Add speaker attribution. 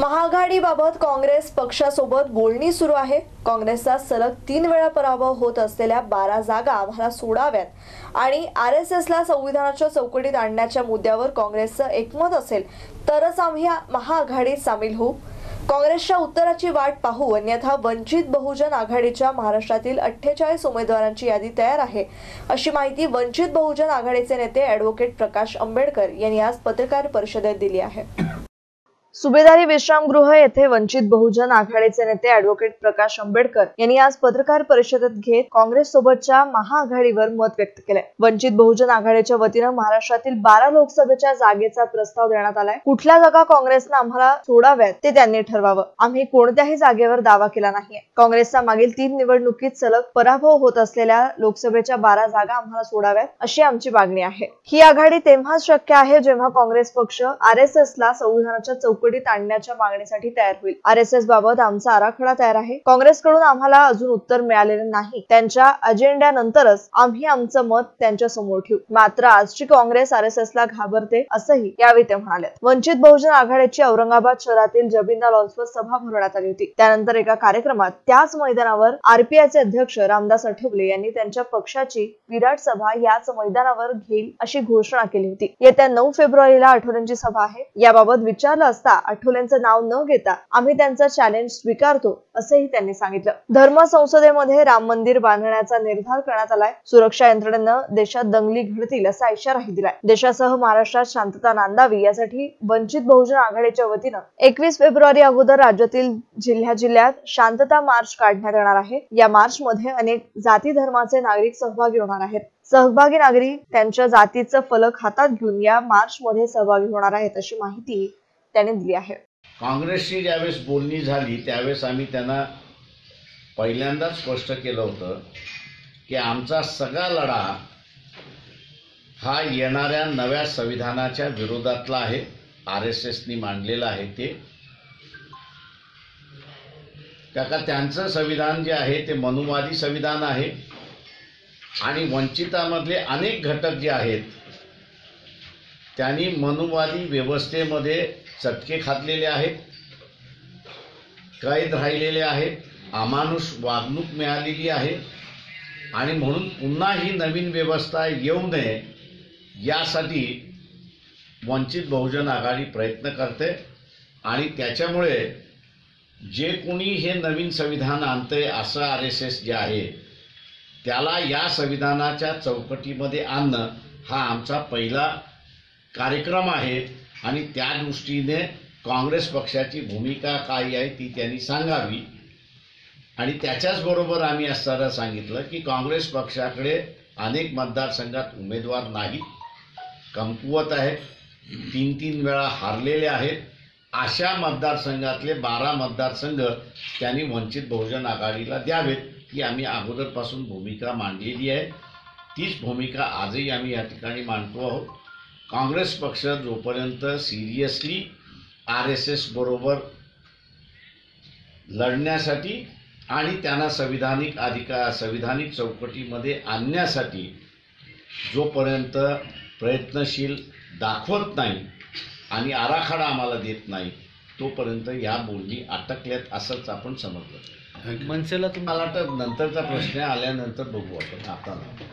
Speaker 1: महाआघाडीबाबत काँग्रेस पक्षासोबत बोलणी सुरू आहे. काँग्रेसचा सलग तीन वेळा पराभव होत असलेल्या बारा जागा आम्हाला सोडाव्यात आणि आर एस एसला संविधानाच्या चौकटीत आणण्याच्या मुद्द्यावर काँग्रेसचं एकमत असेल तरच आम्ही महाआघाडीत सामील होऊ. काँग्रेसच्या उत्तराची वाट पाहू. अन्यथा वंचित बहुजन आघाडीच्या महाराष्ट्रातील अठ्ठेचाळीस उमेदवारांची यादी तयार आहे. अशी माहिती वंचित बहुजन आघाडीचे नेते ॲडव्होकेट प्रकाश आंबेडकर यांनी आज पत्रकार परिषदेत दिली आहे. सुभेदारी विश्रामगृह येथे वंचित बहुजन आघाडीचे नेते ॲडव्होकेट प्रकाश आंबेडकर यांनी आज पत्रकार परिषदेत घेत काँग्रेस सोबतच्या महाआघाडीवर मत व्यक्त केलंय. वंचित बहुजन आघाडीच्या वतीनं महाराष्ट्रातील बारा लोकसभेच्या जागेचा प्रस्ताव देण्यात आलाय. कुठल्या जागा काँग्रेसनं आम्हाला सोडाव्यात ते त्यांनी ठरवावं. आम्ही कोणत्याही जागेवर दावा केला नाहीये. काँग्रेसचा मागील तीन निवडणुकीत सलग पराभव होत असलेल्या लोकसभेच्या बारा जागा आम्हाला सोडाव्यात अशी आमची मागणी आहे. ही आघाडी तेव्हाच शक्य आहे जेव्हा काँग्रेस पक्ष आर एस एस ला संविधानाच्या चौकटीत आणण्याच्या मागणीसाठी तयार होईल. आर एस एस बाबत आमचा आराखडा तयार आहे. काँग्रेसकडून आम्हाला अजून उत्तर मिळालेले नाही. त्यांच्या अजेंड्यानंतरच आम्ही आमचं मत त्यांच्यासमोर ठेवू. मात्र आजची काँग्रेस आर एस एस ला घाबरते असंही यावेळी ते म्हणाले वंचित बहुजन आघाडीची औरंगाबाद शहरातील जबिंदा लॉन्सवर सभा भरवण्यात आली होती. त्यानंतर एका कार्यक्रमात त्याच मैदानावर आरपीआयचे अध्यक्ष रामदास आठवले यांनी त्यांच्या पक्षाची विराट सभा याच मैदानावर घेईल अशी घोषणा केली होती. येत्या नऊ फेब्रुवारीला आठवड्यांची सभा आहे. याबाबत विचारलं असता आठवल्यांचं नाव न घेता आम्ही त्यांचं चॅलेंज स्वीकारतो असंही त्यांनी सांगितलं. धर्म संसदेमध्ये राम मंदिर बांधण्याचा निर्धार करण्यात आलाय. सुरक्षा यंत्रणेनं देशात दंगली घडतील असा इशाराही दिलाय. देशासह महाराष्ट्रात शांतता नांदावी यासाठी वंचित बहुजन आघाडीच्या वतीनं एकवीस फेब्रुवारी अगोदर राज्यातील जिल्ह्या जिल्ह्यात शांतता मार्च काढण्यात येणार आहे. या मार्च मध्ये अनेक जाती धर्माचे नागरिक सहभागी होणार आहेत. सहभागी नागरिक त्यांच्या जातीचं फलक हातात घेऊन या मार्च मध्ये सहभागी होणार आहेत अशी माहिती त्यांनी दिली आहे.
Speaker 2: काँग्रेसची ज्यावेळेस बोलणी झाली त्यावेळेस आम्ही त्यांना पहिल्यांदाच स्पष्ट केलं होतं की आमचा सगळा लढा हा येणाऱ्या नव्या संविधानाच्या विरोधातला आहे आर एस एसनी मांडलेलं आहे ते. का का त्यांचं संविधान जे आहे ते मनुवादी संविधान आहे आणि वंचितामधले अनेक घटक जे आहेत त्यांनी मनुवादी व्यवस्थेमध्ये चटके खातलेले आहेत कैद राहिलेले आहेत अमानुष वागणूक मिळालेली आहे. आणि म्हणून पुन्हा ही नवीन व्यवस्था येऊ नये यासाठी वंचित बहुजन आघाडी प्रयत्न करते. आणि त्याच्यामुळे जे कोणी हे नवीन संविधान आणते असं आर एस एस जे आहे त्याला या संविधानाच्या चौकटीमध्ये आणणं हा आमचा पहिला कार्यक्रम आहेत आणि त्या दृष्टीने काँग्रेस पक्षाची भूमिका काय आहे ती त्यांनी सांगावी. आणि त्याच्याचबरोबर आम्ही असताना सांगितलं की काँग्रेस पक्षाकडे अनेक मतदारसंघात उमेदवार नाहीत. कमकुवत आहेत. तीन तीन वेळा हारलेले आहेत. अशा मतदारसंघातले बारा मतदारसंघ त्यांनी वंचित बहुजन आघाडीला द्यावेत ही आम्ही अगोदरपासून भूमिका मांडलेली आहे. तीच भूमिका आजही आम्ही या ठिकाणी मांडतो आहोत. काँग्रेस पक्ष जोपर्यंत सिरियसली आर एस एस बरोबर लढण्यासाठी आणि त्यांना संविधानिक अधिकार संविधानिक चौकटीमध्ये आणण्यासाठी जोपर्यंत प्रयत्नशील दाखवत नाही आणि आराखडा आम्हाला देत नाही तोपर्यंत या बोलणी अटकल्यात असंच आपण समजलं.
Speaker 3: मनसेला तुम्ही
Speaker 2: मला वाटतं नंतरचा प्रश्न आल्यानंतर बघू आपण. आता नाही.